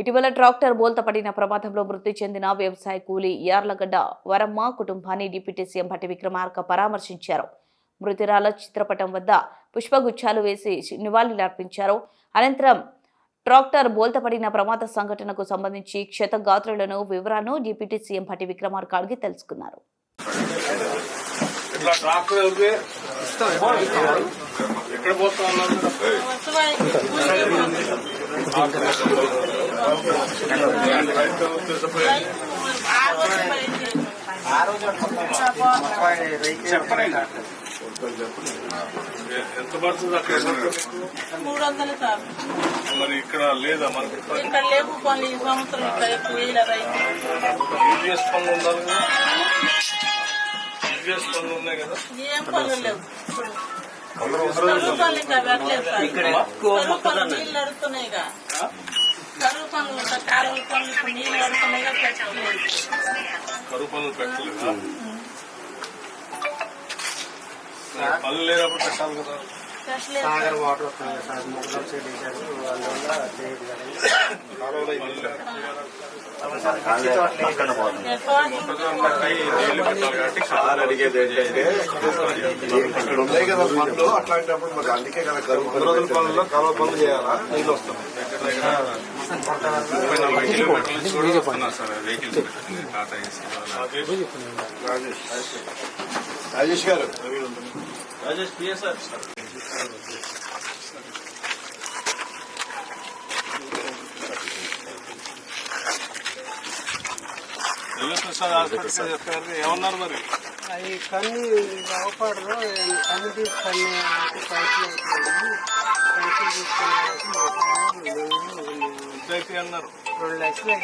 ఇటీవల ట్రాక్టర్ బోల్తా పడిన ప్రమాదంలో మృతి చెందిన వ్యవసాయ కూలీ యార్లగడ్డ వరమ్మ కుటుంబాన్ని డిప్యూటీ సీఎం భట్టి విక్రమార్క పరామర్శించారు. మృతురాల చిత్రపటం వద్ద పుష్పగుచ్చాలు వేసి నివాళులర్పించారు. అనంతరం ట్రాక్టర్ బోల్తా పడిన ప్రమాద సంఘటనకు సంబంధించి క్షతగాత్రులను వివరాలను డిప్యూటీ సీఎం భట్టి విక్రమార్క అడిగి తెలుసుకున్నారు. ఎక్కడ చెప్పండి ఎంత పడుతుంది అక్కడ? మూడు వందలు సార్ మరి ఇక్కడ లేదా మనకి? ఇక్కడ లేవు పనులు ఈ సంవత్సరం ఇక్కడ ఎక్కువ యూజీఎస్ పనులు ఉండాలి కదా? యూజీఎస్ పనులు ఉన్నాయి కదా? ఏం పనులు లేవు. కరువు పనులు ఇంకా పెట్టలేదు. సార్ కరువు పనులు నీళ్ళు నడుస్తున్నాయి ఇక. కరువు పనులు కాలువల పనులు ఇప్పుడు నీళ్ళు నడుస్తున్నాయి ఇక పెట్టలేదు. కరువు పనులు పెట్టలేదా పనులు లేనప్పుడు పెట్టాలి కదా పెట్టలేదు సాగర్ వాటర్ వస్తుంది సార్ ముగ్గురు సైడ్ వేశారు అందువల్ల చేయదు నీళ్ళు పెట్టాలి కాబట్టి సార్ అడిగేది ఏంటంటే ఇక్కడ ఉన్నాయి కదా పనులు అట్లాంటప్పుడు మరి అందుకే కదా కరువు రోజుల పనుల్లో కాలువ పనులు చేయాలా? నీళ్ళు వస్తాం ముప్పై నలభై కిలోమీటర్ల వస్తున్నారు సార్ వెహికల్స్ టాటా రాజేష్ రాజేష్ గారు రాజేష్ పిఎస్ఆర్ ప్రసాద్ హాస్పిటల్ చెప్పారు ఏమన్నారు మరి అది కన్ను అవపడరు కన్ను తీసుకొని పైకి పైకి తీసుకొని అన్నారు. రెండు లక్షలు